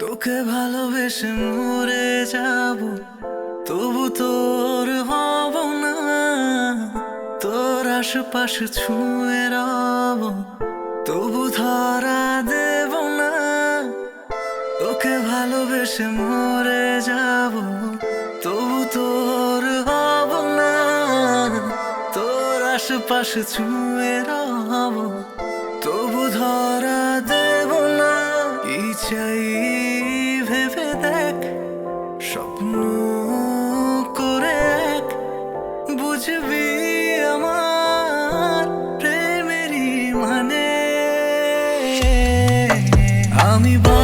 তোকে ভালোবেসে মরে যাব, তবু তোর হব না। তোর আশেপাশে ছুঁয়ে রব, তবু ধরা দেব না। তোকে ভালোবেসে মরে যাব, তবু তোর হব না। তোর আশেপাশে ছুঁয়ে রব, তবু ধরা দেব না। কি চাই আমি বা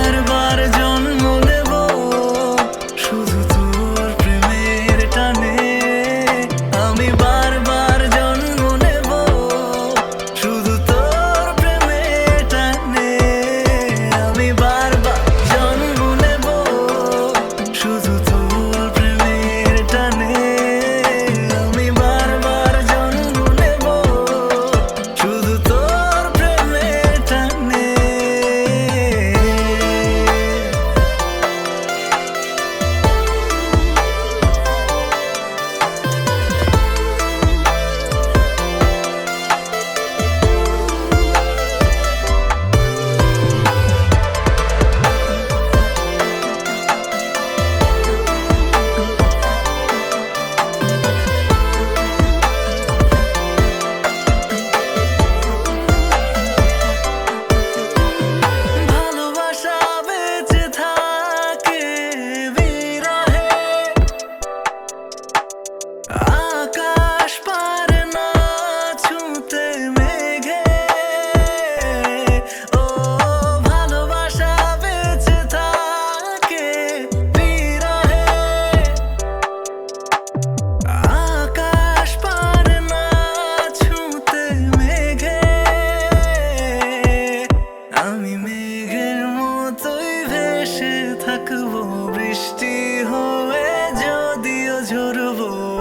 Oh.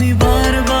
আমি বারবার